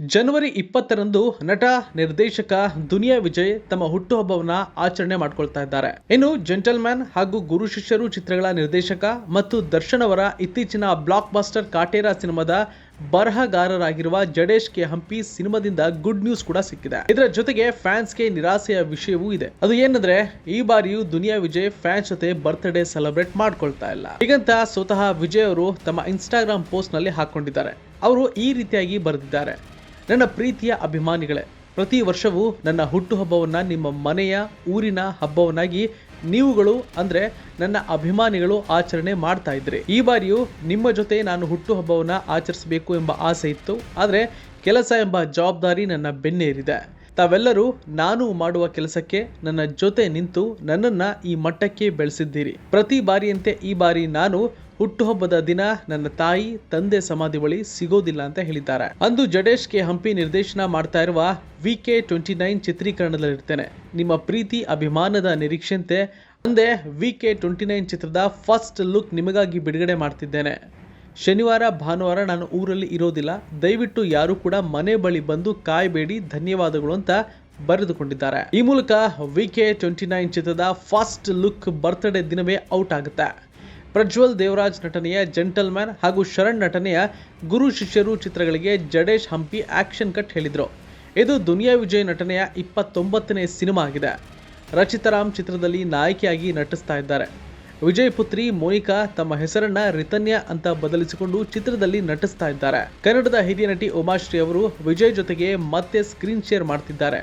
ಜನವರಿ ಇಪ್ಪತ್ತರಂದು ನಟ, ನಿರ್ದೇಶಕ ದುನಿಯಾ ವಿಜಯ್ ತಮ್ಮ ಹುಟ್ಟುಹಬ್ಬವನ್ನ ಆಚರಣೆ ಮಾಡ್ಕೊಳ್ತಾ ಇದ್ದಾರೆ. ಇನ್ನು ಜೆಂಟಲ್ಮ್ಯಾನ್ ಹಾಗೂ ಗುರು ಶಿಷ್ಯರು ಚಿತ್ರಗಳ ನಿರ್ದೇಶಕ ಮತ್ತು ದರ್ಶನ್ ಅವರ ಇತ್ತೀಚಿನ ಬ್ಲಾಕ್ ಬಾಸ್ಟರ್ ಕಾಟೇರ ಸಿನಿಮಾದ ಬರಹಗಾರರಾಗಿರುವ ಜಡೇಶ್ ಕೆ ಹಂಪಿ ಸಿನಿಮಾದಿಂದ ಗುಡ್ ನ್ಯೂಸ್ ಕೂಡ ಸಿಕ್ಕಿದೆ. ಇದರ ಜೊತೆಗೆ ಫ್ಯಾನ್ಸ್ಗೆ ನಿರಾಸೆಯ ವಿಷಯವೂ ಇದೆ. ಅದು ಏನಂದ್ರೆ, ಈ ಬಾರಿಯೂ ದುನಿಯಾ ವಿಜಯ್ ಫ್ಯಾನ್ಸ್ ಜೊತೆ ಬರ್ತ್ಡೇ ಸೆಲೆಬ್ರೇಟ್ ಮಾಡ್ಕೊಳ್ತಾ ಇಲ್ಲ. ಹೀಗಂತ ಸ್ವತಃ ವಿಜಯ್ ಅವರು ತಮ್ಮ ಇನ್ಸ್ಟಾಗ್ರಾಮ್ ಪೋಸ್ಟ್ನಲ್ಲಿ ಹಾಕೊಂಡಿದ್ದಾರೆ. ಅವರು ಈ ರೀತಿಯಾಗಿ ಬರೆದಿದ್ದಾರೆ. ನನ್ನ ಪ್ರೀತಿಯ ಅಭಿಮಾನಿಗಳೇ, ಪ್ರತಿ ವರ್ಷವೂ ನನ್ನ ಹುಟ್ಟುಹಬ್ಬವನ್ನು ನಿಮ್ಮ ಮನೆಯ ಊರಿನ ಹಬ್ಬವನ್ನಾಗಿ ನೀವುಗಳು ಅಂದರೆ ನನ್ನ ಅಭಿಮಾನಿಗಳು ಆಚರಣೆ ಮಾಡ್ತಾ ಇದ್ರಿ. ಈ ಬಾರಿಯೂ ನಿಮ್ಮ ಜೊತೆ ನಾನು ಹುಟ್ಟುಹಬ್ಬವನ್ನು ಆಚರಿಸಬೇಕು ಎಂಬ ಆಸೆ ಇತ್ತು. ಆದರೆ ಕೆಲಸ ಎಂಬ ಜವಾಬ್ದಾರಿ ನನ್ನ ಬೆನ್ನೇರಿದೆ. ತಾವೆಲ್ಲರೂ ನಾನು ಮಾಡುವ ಕೆಲಸಕ್ಕೆ ನನ್ನ ಜೊತೆ ನಿಂತು ನನ್ನನ್ನು ಈ ಮಟ್ಟಕ್ಕೆ ಬೆಳೆಸಿದ್ದೀರಿ. ಪ್ರತಿ ಬಾರಿಯಂತೆ ಈ ಬಾರಿ ನಾನು ಹುಟ್ಟುಹಬ್ಬದ ದಿನ ನನ್ನ ತಾಯಿ, ತಂದೆ ಸಮಾಧಿ ಬಳಿ ಸಿಗೋದಿಲ್ಲ ಅಂತ ಹೇಳಿದ್ದಾರೆ. ಅಂದು ಜಡೇಶ್ ಕೆ ಹಂಪಿ ನಿರ್ದೇಶನ ಮಾಡ್ತಾ ಇರುವ ವಿ ಕೆ ಟ್ವೆಂಟಿ ನೈನ್ ಚಿತ್ರೀಕರಣದಲ್ಲಿರ್ತೇನೆ. ನಿಮ್ಮ ಪ್ರೀತಿ, ಅಭಿಮಾನದ ನಿರೀಕ್ಷೆಂತೆ ಅಂದೇ ವಿ ಕೆ ಟ್ವೆಂಟಿ ನೈನ್ ಚಿತ್ರದ ಫಸ್ಟ್ ಲುಕ್ ನಿಮಗಾಗಿ ಬಿಡುಗಡೆ ಮಾಡ್ತಿದ್ದೇನೆ. ಶನಿವಾರ, ಭಾನುವಾರ ನಾನು ಊರಲ್ಲಿ ಇರೋದಿಲ್ಲ. ದಯವಿಟ್ಟು ಯಾರು ಕೂಡ ಮನೆ ಬಳಿ ಬಂದು ಕಾಯಬೇಡಿ, ಧನ್ಯವಾದಗಳು ಅಂತ ಬರೆದುಕೊಂಡಿದ್ದಾರೆ. ಈ ಮೂಲಕ ವಿ ಕೆ ಟ್ವೆಂಟಿ ನೈನ್ ಚಿತ್ರದ ಫಸ್ಟ್ ಲುಕ್ ಬರ್ತ್ಡೇ ದಿನವೇ ಔಟ್ ಆಗುತ್ತೆ. ಪ್ರಜ್ವಲ್ ದೇವರಾಜ್ ನಟನೆಯ ಜೆಂಟಲ್ಮ್ಯಾನ್ ಹಾಗೂ ಶರಣ್ ನಟನೆಯ ಗುರು ಶಿಷ್ಯರು ಚಿತ್ರಗಳಿಗೆ ಜಡೇಶ್ ಹಂಪಿ ಆಕ್ಷನ್ ಕಟ್ ಹೇಳಿದರು. ಇದು ದುನಿಯಾ ವಿಜಯ್ ನಟನೆಯ ಇಪ್ಪತ್ತೊಂಬತ್ತನೇ ಸಿನಿಮಾ ಆಗಿದೆ. ರಚಿತಾರಾಮ್ ಚಿತ್ರದಲ್ಲಿ ನಾಯಕಿಯಾಗಿ ನಟಿಸ್ತಾ ಇದ್ದಾರೆ. ವಿಜಯ್ ಪುತ್ರಿ ಮೋನಿಕಾ ತಮ್ಮ ಹೆಸರನ್ನ ರಿತನ್ಯ ಅಂತ ಬದಲಿಸಿಕೊಂಡು ಚಿತ್ರದಲ್ಲಿ ನಟಿಸ್ತಾ ಇದ್ದಾರೆ. ಕನ್ನಡದ ಹಿರಿಯ ನಟಿ ಉಮಾಶ್ರೀ ಅವರು ವಿಜಯ್ ಜೊತೆಗೆ ಮತ್ತೆ ಸ್ಕ್ರೀನ್ ಶೇರ್ ಮಾಡ್ತಿದ್ದಾರೆ.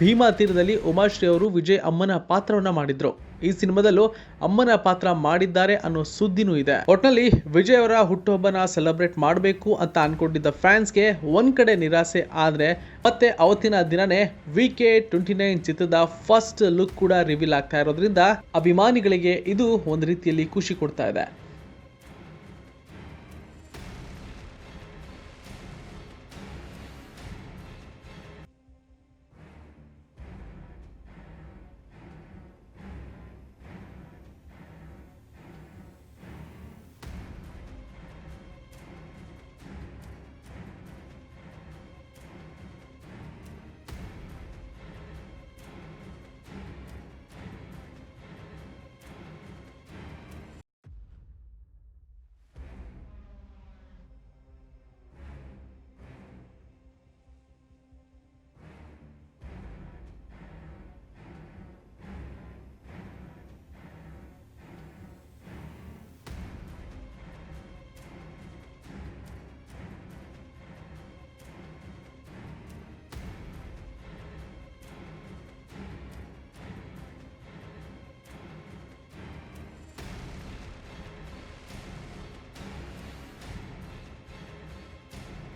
ಭೀಮಾ ತೀರದಲ್ಲಿ ಉಮಾಶ್ರೀ ಅವರು ವಿಜಯ್ ಅಮ್ಮನ ಪಾತ್ರವನ್ನ ಮಾಡಿದ್ರು. ಈ ಸಿನಿಮಾದಲ್ಲೂ ಅಮ್ಮನ ಪಾತ್ರ ಮಾಡಿದ್ದಾರೆ ಅನ್ನೋ ಸುದ್ದಿನೂ ಇದೆ. ಒಟ್ನಲ್ಲಿ ವಿಜಯ್ ಅವರ ಹುಟ್ಟುಹಬ್ಬನ ಸೆಲೆಬ್ರೇಟ್ ಮಾಡಬೇಕು ಅಂತ ಅನ್ಕೊಂಡಿದ್ದ ಫ್ಯಾನ್ಸ್ಗೆ ಒಂದ್ ಕಡೆ ನಿರಾಸೆ ಆದ್ರೆ ಮತ್ತೆ ಅವತ್ತಿನ ದಿನನೇ ವಿ ಕೆ ಟ್ವೆಂಟಿ ನೈನ್ ಚಿತ್ರದ ಫಸ್ಟ್ ಲುಕ್ ಕೂಡ ರಿವೀಲ್ ಆಗ್ತಾ ಇರೋದ್ರಿಂದ ಅಭಿಮಾನಿಗಳಿಗೆ ಇದು ಒಂದು ರೀತಿಯಲ್ಲಿ ಖುಷಿ ಕೊಡ್ತಾ ಇದೆ.